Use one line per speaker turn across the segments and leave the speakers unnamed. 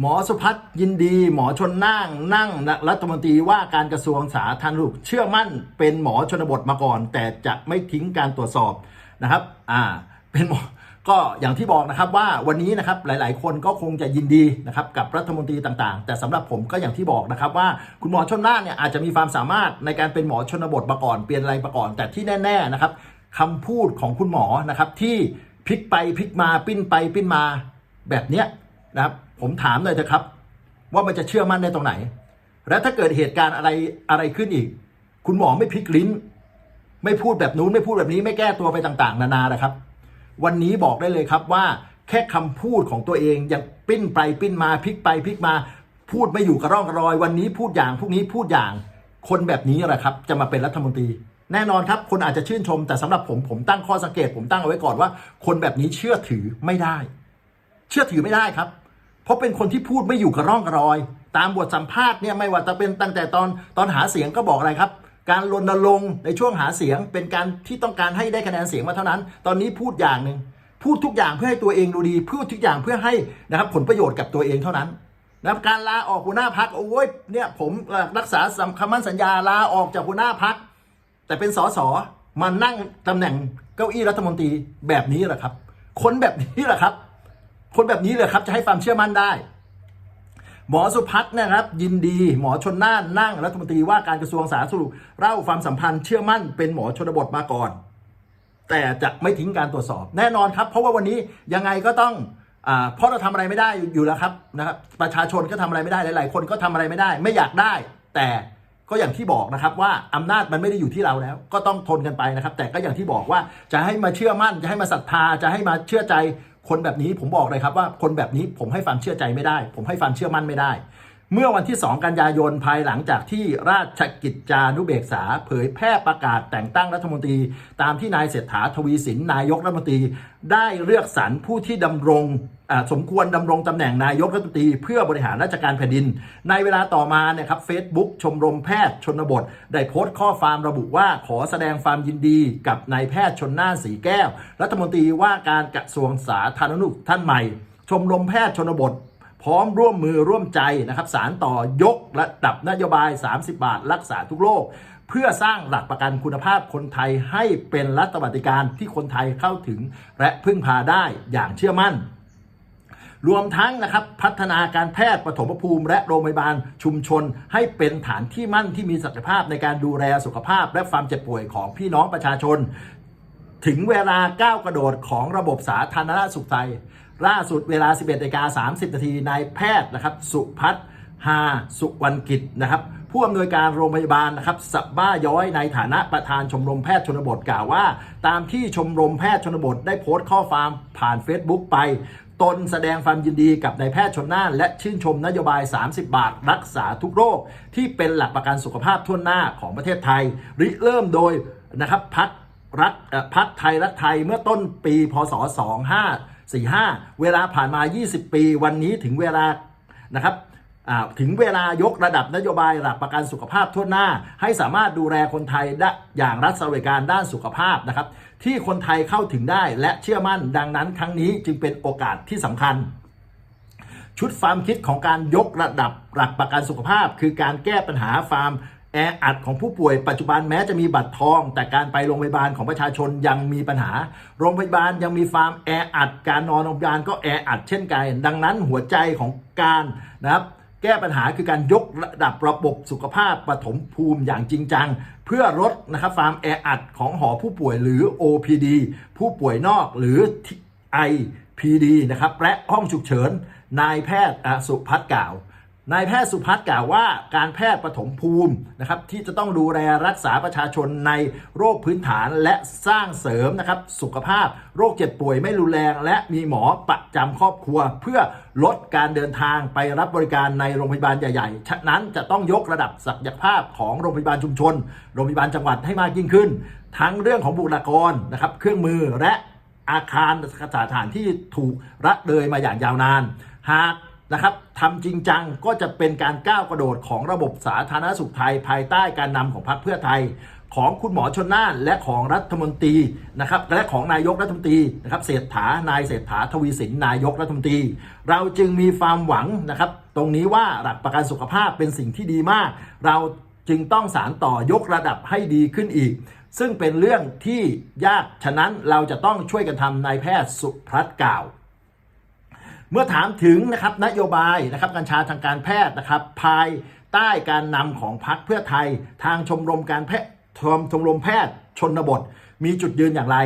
หมอสุพัฒน์ยินดี หมอชนนั่งนั่งรัฐมนตรีว่าการกระทรวงสาธารณสุขเชื่อมั่นเป็นหมอชนบทมาก่อน แต่จะไม่ทิ้งการตรวจสอบนะครับ อ่า เป็นหมอก็อย่างที่บอกนะครับว่าวันนี้นะครับหลาย ๆ คนก็คงจะยินดีนะครับกับรัฐมนตรีต่างๆ แต่สำหรับผมก็อย่างที่บอกนะครับว่าคุณหมอชนน่านเนี่ยอาจจะมีความสามารถในการเป็นหมอชนบทมาก่อนเปลี่ยนอะไรมาก่อน แต่ที่แน่ ๆ นะครับคำพูดของคุณหมอนะครับที่พลิกไปพลิกมาปิ้นไปปิ้นมาแบบเนี้ยนะครับ ผมถามเลยเถอะครับ ว่ามันจะเชื่อมั่นได้ตรงไหน และถ้าเกิดเหตุการณ์อะไรอะไรขึ้นอีก คุณหมอไม่พลิกลิ้น ไม่พูดแบบนู้นไม่พูดแบบนี้ไม่แก้ตัวไปต่าง ๆ นานานะครับ วันนี้บอกได้เลยครับว่า แค่คำพูดของตัวเองยังปิ้นไปปิ้นมาพลิกไปพลิกมา พูดไม่อยู่กระร่องกระรอย วันนี้พูดอย่างพรุ่งนี้พูดอย่างคนแบบนี้แหละครับ จะมาเป็นรัฐมนตรี แน่นอนครับคนอาจจะชื่นชม แต่สำหรับผมผมตั้งข้อสังเกต ผมตั้งเอาไว้ก่อนว่า คนแบบนี้เชื่อถือไม่ได้ เชื่อถือไม่ได้ครับ ราะเป็นคนที่พูดไม่อยู่กับร่องกับรอย ตามบทสัมภาษณ์เนี่ยไม่ว่าจะเป็นตั้งแต่ตอนตอนหาเสียงก็บอกอะไรครับ การรณรงค์ในช่วงหาเสียงเป็นการที่ต้องการให้ได้คะแนนเสียงมาเท่านั้น ตอนนี้พูดอย่างหนึ่งพูดทุกอย่างเพื่อให้ตัวเองดูดีพูดทุกอย่างเพื่อให้นะครับผลประโยชน์กับตัวเองเท่านั้นนะการลาออกหัวหน้าพักโอ้ยเนี่ยผมรักษาคำมั่นสัญญาลาออกจากหัวหน้าพักแต่เป็นสสมานั่งตำแหน่งเก้าอี้รัฐมนตรีแบบนี้แหละครับ คนแบบนี้แหละครับ คนแบบนี้เลยครับจะให้ความเชื่อมั่นได้ หมอสุพัฒน์นะครับ ยินดีหมอชนน่านนั่งรัฐมนตรีว่าการกระทรวงสาธารณสุขเล่าความสัมพันธ์เชื่อมั่นเป็นหมอชนบทมาก่อน แต่จะไม่ทิ้งการตรวจสอบแน่นอนครับ เพราะว่าวันนี้ยังไงก็ต้องเพราะเราทำอะไรไม่ได้อยู่แล้วครับนะครับ ประชาชนก็ทำอะไรไม่ได้หลาย ๆ คนก็ทำอะไรไม่ได้ ไม่อยากได้ แต่ก็อย่างที่บอกนะครับว่าอำนาจมันไม่ได้อยู่ที่เราแล้ว ก็ต้องทนกันไปนะครับ แต่ก็อย่างที่บอกว่าจะให้มาเชื่อมั่นจะให้มาศรัทธาจะให้มาเชื่อใจ คนแบบนี้ผมบอกเลยครับว่าคนแบบนี้ผมให้ความเชื่อใจไม่ได้ ผมให้ความเชื่อมั่นไม่ได้ เมื่อวันที่ 2 กันยายนภายหลังจากที่ราชกิจจานุเบกษา เผยแพร่ประกาศแต่งตั้งรัฐมนตรี ตามที่นายเศรษฐาทวีสินนายกรัฐมนตรี ได้เลือกสรรผู้ที่ดำรงสมควรดำรงตำแหน่งนายกรัฐมนตรีเพื่อบริหารราชการแผ่นดิน ในเวลาต่อมาเนี่ยครับเฟซบุ๊กชมรมแพทย์ชนบท ได้โพสต์ข้อความระบุว่าขอแสดงความยินดีกับนายแพทย์ชนน่านสีแก้ว รัฐมนตรีว่าการกระทรวงสาธารณสุขท่านใหม่ ชมรมแพทย์ชนบท พร้อมร่วมมือร่วมใจนะครับสารต่อยกระดับนโยบาย 30 บาท รักษาทุกโรคเพื่อสร้างหลักประกันคุณภาพคนไทยให้เป็นรัฐบัติการที่คนไทยเข้าถึงและพึ่งพาได้อย่างเชื่อมั่น รวมทั้งนะครับพัฒนาการแพทย์ปฐมภูมิ และโรงพยาบาลชุมชน ให้เป็นฐานที่มั่นที่มีศักยภาพในการดูแลสุขภาพ และความเจ็บป่วยของพี่น้องประชาชน ถึงเวลาก้าวกระโดดของระบบสาธารณสุขไทย ล่าสุดเวลา 11นาฬิกา30 นาทีนายแพทย์นะครับ สุพัฒน์ฮาสุวรรณกิจนะครับผู้อำนวยการโรงพยาบาลนะครับสับบ้าย้อยในฐานะประธานชมรมแพทย์ชนบทกล่าวว่า ตามที่ชมรมแพทย์ชนบทได้โพสต์ข้อความผ่าน Facebook ไป ตนแสดงความยินดีกับนายแพทย์ชนน่าน และชื่นชมนโยบาย 30 บาท รักษาทุกโรค ที่เป็นหลักประกันสุขภาพทั่วหน้าของประเทศไทย ริเริ่มโดยนะครับพักรักพักไทยรักไทยเมื่อต้นปีพศ 2545 เวลาผ่านมา 20 ปี วันนี้ถึงเวลานะครับถึงเวลายกระดับนโยบายหลักประกันสุขภาพทั่วหน้า ให้สามารถดูแลคนไทยได้อย่างรัฐสวัสดิการด้านสุขภาพนะครับ ที่คนไทยเข้าถึงได้และเชื่อมั่นดังนั้นครั้งนี้จึงเป็นโอกาสที่สำคัญ ชุดความคิดของการยกระดับหลักประกันสุขภาพ คือการแก้ปัญหาความ แออัดของผู้ป่วยปัจจุบันแม้จะมีบัตรทอง แต่การไปโรงพยาบาลของประชาชนยังมีปัญหา โรงพยาบาลยังมีความแออัด การนอนโรงพยาบาลก็แออัดเช่นกัน ดังนั้นหัวใจของการนะครับแก้ปัญหาคือการยกระดับระบบสุขภาพปฐมภูมิอย่างจริงจัง เพื่อลดนะครับความแออัดของหอผู้ป่วยหรือ OPD ผู้ป่วยนอกหรือ IPD นะครับและห้องฉุกเฉินนายแพทย์สุพัฒน์กล่าว นายแพทย์สุพัฒน์กล่าวว่าการแพทย์ปฐมภูมินะครับที่จะต้องดูแลรักษาประชาชนในโรคพื้นฐานและสร้างเสริมนะครับสุขภาพ โรคเจ็บป่วยไม่รุนแรง และมีหมอประจำครอบครัว เพื่อลดการเดินทางไปรับบริการในโรงพยาบาลใหญ่ๆ ฉะนั้นจะต้องยกระดับศักยภาพของโรงพยาบาลชุมชน โรงพยาบาลจังหวัดให้มากยิ่งขึ้น ทั้งเรื่องของบุคลากรนะครับเครื่องมือและอาคารสถานที่ถูกระเลยมาอย่างยาวนาน หาก นะครับทำจริงจังก็จะเป็นการก้าวกระโดดของระบบสาธารณสุขไทย ภายใต้การนำของพรรคเพื่อไทย ของคุณหมอชนน่านและของรัฐมนตรีนะครับและของนายกรัฐมนตรีนะครับเศรษฐานายเศรษฐาทวีสินนายกรัฐมนตรี เราจึงมีความหวังนะครับตรงนี้ว่าหลักประกันสุขภาพเป็นสิ่งที่ดีมาก เราจึงต้องสารต่อยกระดับให้ดีขึ้นอีก ซึ่งเป็นเรื่องที่ยากฉะนั้นเราจะต้องช่วยกันทำนายแพทย์สุพรัตน์กล่าว เมื่อถามถึงนะครับนโยบายนะครับกัญชาทางการแพทย์นะครับภายใต้การนำของพรรคเพื่อไทย ทางชมรมการแพทย์ชมชมรมแพทย์ชนบท มีจุดยืนอย่างไร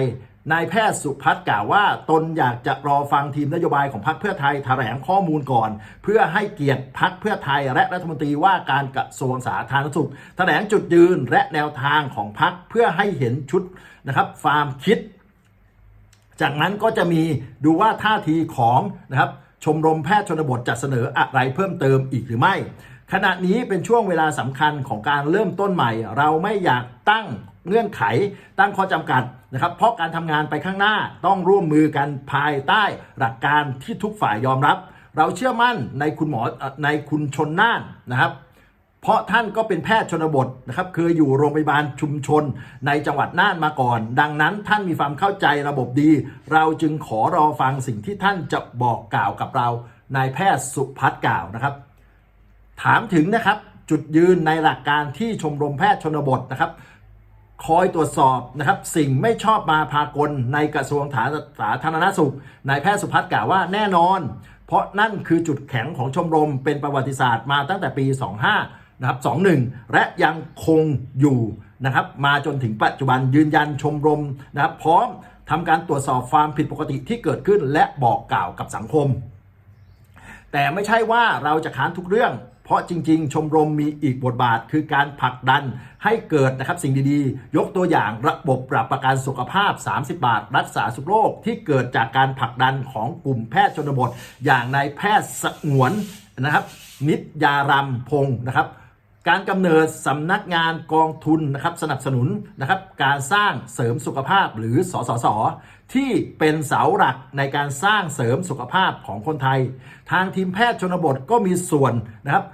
นายแพทย์สุพัฒน์กล่าวว่า ตนอยากจะรอฟังทีมนโยบายของพรรคเพื่อไทยแถลงข้อมูลก่อน เพื่อให้เกียรติพรรคเพื่อไทย และรัฐมนตรีว่าการกระทรวงสาธารณสุขแถลงจุดยืนและแนวทางของพรรคเพื่อให้เห็นชุดนะครับความคิด จากนั้นก็จะมีดูว่าท่าทีของนะครับชมรมแพทย์ชนบทจะเสนออะไรเพิ่มเติมอีกหรือไม่ ขณะนี้เป็นช่วงเวลาสำคัญของการเริ่มต้นใหม่ เราไม่อยากตั้งเงื่อนไขตั้งข้อจำกัดนะครับ เพราะการทำงานไปข้างหน้าต้องร่วมมือกันภายใต้หลักการที่ทุกฝ่ายยอมรับ เราเชื่อมั่นในคุณหมอเอ่อในคุณชนน่านนะครับ เพราะท่านก็เป็นแพทย์ชนบทนะครับเคยอยู่โรงพยาบาลชุมชนในจังหวัดน่านมาก่อน ดังนั้นท่านมีความเข้าใจระบบดี เราจึงขอรอฟังสิ่งที่ท่านจะบอกกล่าวกับเรานายแพทย์สุพัฒน์กล่าวนะครับ ถามถึงนะครับจุดยืนในหลักการที่ชมรมแพทย์ชนบทนะครับ คอยตรวจสอบนะครับ สิ่งไม่ชอบมาพากลในกระทรวงสาธารณสุขนายแพทย์สุพัฒน์กล่าวว่าแน่นอน เพราะนั่นคือจุดแข็งของชมรมเป็นประวัติศาสตร์มาตั้งแต่ปี 25 นะครับ21และยังคงอยู่นะครับมาจนถึงปัจจุบันยืนยันชมรมนะครับพร้อมทำการตรวจสอบความผิดปกติที่เกิดขึ้นและบอกกล่าวกับสังคม แต่ไม่ใช่ว่าเราจะค้านทุกเรื่อง เพราะจริง ๆ ชมรมมีอีกบทบาท คือการผลักดันให้เกิดนะครับสิ่งดีๆ ยกตัวอย่างระบบปรับประกันสุขภาพ 30 บาท รักษาสุขโรคที่เกิดจากการผลักดันของกลุ่มแพทย์ชนบท อย่างนายแพทย์สงวนนะครับ นิตยารำพงศ์นะครับ การกำเนิดสำนักงานกองทุนนะครับสนับสนุนนะครับการสร้างเสริมสุขภาพหรือสสส ที่เป็นเสาหลักในการสร้างเสริมสุขภาพของคนไทย ทางทีมแพทย์ชนบทก็มีส่วนนะครับ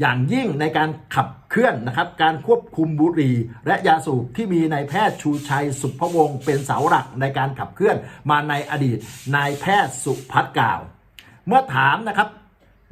อย่างยิ่งในการขับเคลื่อนนะครับการควบคุมบุหรี่และยาสูบที่มีนายแพทย์ชูชัยสุภวงศ์เป็นเสาหลักในการขับเคลื่อนมาในอดีตนายแพทย์สุพัฒน์กล่าว เมื่อถามนะครับ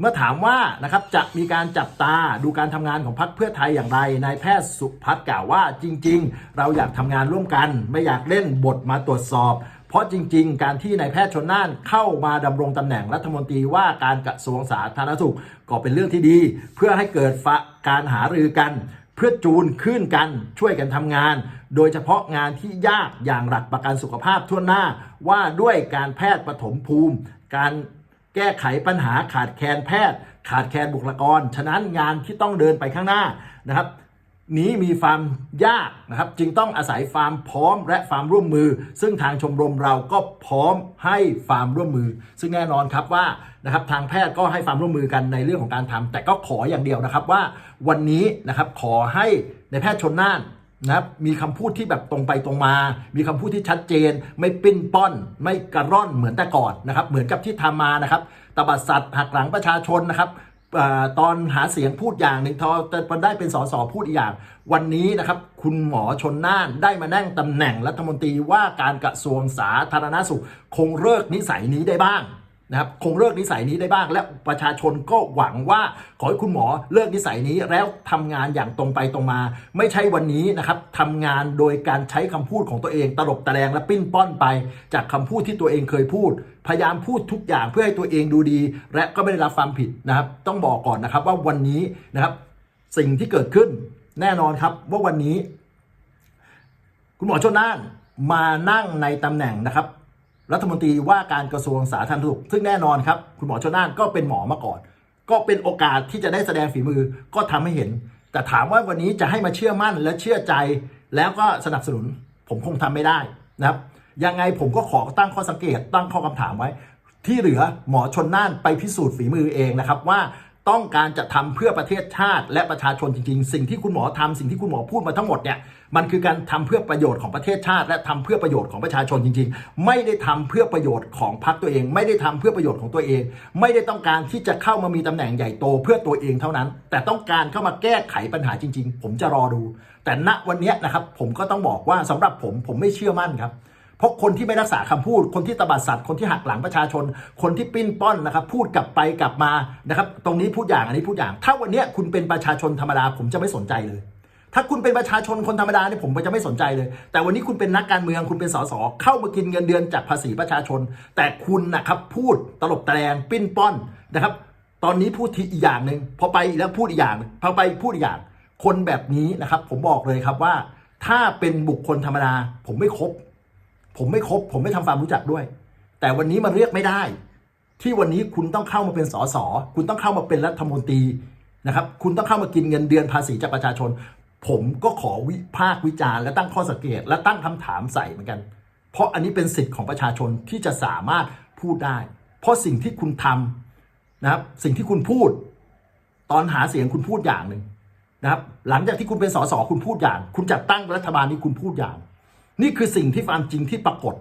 เมื่อถามว่านะครับจะมีการจับตาดูการทำงานของพรรคเพื่อไทยอย่างไรนายแพทย์สุพัฒน์กล่าวว่าจริง ๆ เราอยากทำงานร่วมกัน ไม่อยากเล่นบทมาตรวจสอบ เพราะจริง ๆ การที่นายแพทย์ชนน่านเข้ามาดำรงตำแหน่งรัฐมนตรีว่าการกระทรวงสาธารณสุขก็เป็นเรื่องที่ดี เพื่อให้เกิดฟะการหารือกันเพื่อจูนขึ้นกันช่วยกันทำงาน โดยเฉพาะงานที่ยากอย่างหลักประกันสุขภาพทั่วหน้า ว่าด้วยการแพทย์ปฐมภูมิ การ แก้ไขปัญหาขาดแคลนแพทย์ ขาดแคลนบุคลากร ฉะนั้นงานที่ต้องเดินไปข้างหน้านะครับ นี้มีความยากนะครับ จึงต้องอาศัยความพร้อมและความร่วมมือ ซึ่งทางชมรมเราก็พร้อมให้ความร่วมมือ ซึ่งแน่นอนครับว่านะครับทางแพทย์ก็ให้ความร่วมมือกันในเรื่องของการทำแต่ก็ขออย่างเดียวนะครับว่าวันนี้นะครับขอให้ในแพทย์ชนน่าน นะมีคำพูดที่แบบตรงไปตรงมา มีคำพูดที่ชัดเจน ไม่ปิ้นป้อน ไม่กระร่อนเหมือนแต่ก่อนนะครับ เหมือนกับที่ทำมานะครับตบัดสัตว์หักหลังประชาชนนะครับอตอนหาเสียงพูดอย่างหนึ่งทอแต่พอได้เป็นสสพูดอีกอย่าง วันนี้นะครับ คุณหมอชนน่านได้มานั่งตำแหน่งรัฐมนตรีว่าการกระทรวงสาธารณสุข คงเลิกนิสัยนี้ได้บ้าง นะครับคงเลิกนิสัยนี้ได้บ้าง และประชาชนก็หวังว่าขอให้คุณหมอเลิกนิสัยนี้แล้วทำงานอย่างตรงไปตรงมา ไม่ใช่วันนี้นะครับทำงานโดยการใช้คำพูดของตัวเอง ตลบตะแลงและปิ้นป้อนไป จากคำพูดที่ตัวเองเคยพูด พยายามพูดทุกอย่างเพื่อให้ตัวเองดูดี และก็ไม่ได้รับความผิดนะครับ ต้องบอกก่อนนะครับว่าวันนี้นะครับ สิ่งที่เกิดขึ้นแน่นอนครับว่าวันนี้ คุณหมอชนน่านมานั่งในตำแหน่งนะครับ รัฐมนตรีว่าการกระทรวงสาธารณสุข ซึ่งแน่นอนครับ คุณหมอชนน่านก็เป็นหมอมาก่อน ก็เป็นโอกาสที่จะได้แสดงฝีมือก็ทำให้เห็น แต่ถามว่าวันนี้จะให้มาเชื่อมั่นและเชื่อใจ แล้วก็สนับสนุน ผมคงทำไม่ได้นะครับ ยังไงผมก็ขอตั้งข้อสังเกต ตั้งข้อคำถามไว้ ที่เหลือหมอชนน่านไปพิสูจน์ฝีมือเองนะครับว่า ต้องการจะทำเพื่อประเทศชาติ และประชาชนจริง ๆ สิ่งที่คุณหมอทำสิ่งที่คุณหมอพูดมาทั้งหมดเนี่ยมันคือการทำเพื่อประโยชน์ของประเทศชาติ และทำเพื่อประโยชน์ของประชาชนจริง ๆ ไม่ได้ทำเพื่อประโยชน์ของพรรคตัวเอง ไม่ได้ทำเพื่อประโยชน์ของตัวเอง ไม่ได้ต้องการที่จะเข้ามามีตำแหน่งใหญ่โตเพื่อตัวเองเท่านั้น แต่ต้องการเข้ามาแก้ไขปัญหาจริง ๆ ผมจะรอดู แต่ณวันนี้นะครับผมก็ต้องบอกว่าสำหรับผมผมไม่เชื่อมั่นครับ เพราะคนที่ไม่รักษาคำพูด คนที่ตบัดสัตว์คนที่หักหลังประชาชน คนที่ปิ้นป้อนนะครับ พูดกลับไปกลับมานะครับ ตรงนี้พูดอย่างอันนี้พูดอย่าง ถ้าวันนี้คุณเป็นประชาชนธรรมดาผมจะไม่สนใจเลย ถ้าคุณเป็นประชาชนคนธรรมดาเนี่ยผมก็จะไม่สนใจเลย แต่วันนี้คุณเป็นนักการเมืองคุณเป็นสสเข้ามากินเงินเดือนจากภาษีประชาชน แต่คุณนะครับพูดตลบตะแลงปิ้นป้อนนะครับ ตอนนี้พูดทีอีกอย่างหนึ่งพอไปแล้วพูดอีกอย่างพอไปพูดอีกอย่าง คนแบบนี้นะครับ ผมบอกเลยครับว่า ถ้าเป็นบุคคลธรรมดาผมไม่คบ ผมไม่คบผมไม่ทำความรู้จักด้วย แต่วันนี้มันเรียกไม่ได้ ที่วันนี้คุณต้องเข้ามาเป็นสสคุณต้องเข้ามาเป็นรัฐมนตรีนะครับคุณต้องเข้ามากินเงินเดือนภาษีจากประชาชน ผมก็ขอวิพากษ์วิจารณ์และตั้งข้อสังเกต และตั้งคำถามใส่เหมือนกัน เพราะอันนี้เป็นสิทธิ์ของประชาชนที่จะสามารถพูดได้ เพราะสิ่งที่คุณทำนะครับสิ่งที่คุณพูด ตอนหาเสียงคุณพูดอย่างหนึ่งนะครับหลังจากที่คุณเป็นสสคุณพูดอย่าง คุณจัดตั้งรัฐบาลนี้คุณพูดอย่าง นี่คือสิ่งที่ความจริงที่ปรากฏ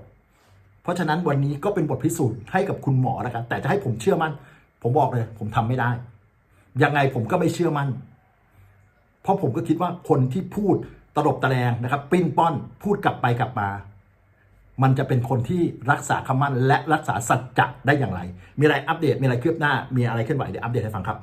เพราะฉะนั้นวันนี้ก็เป็นบทพิสูจน์ให้กับคุณหมอแล้วกันแต่จะให้ผมเชื่อมั่น ผมบอกเลย ผมทำไม่ได้ ยังไงผมก็ไม่เชื่อมั่น เพราะผมก็คิดว่าคนที่พูดตลบตะแลงนะครับ ปิ้นป้อนพูดกลับไปกลับมา มันจะเป็นคนที่รักษาคำมั่นและรักษาสัจจะได้อย่างไร มีอะไรอัปเดตมีอะไรคืบหน้า มีอะไรเคลื่อนไหวเดี๋ยวอัปเดตให้ฟังครับ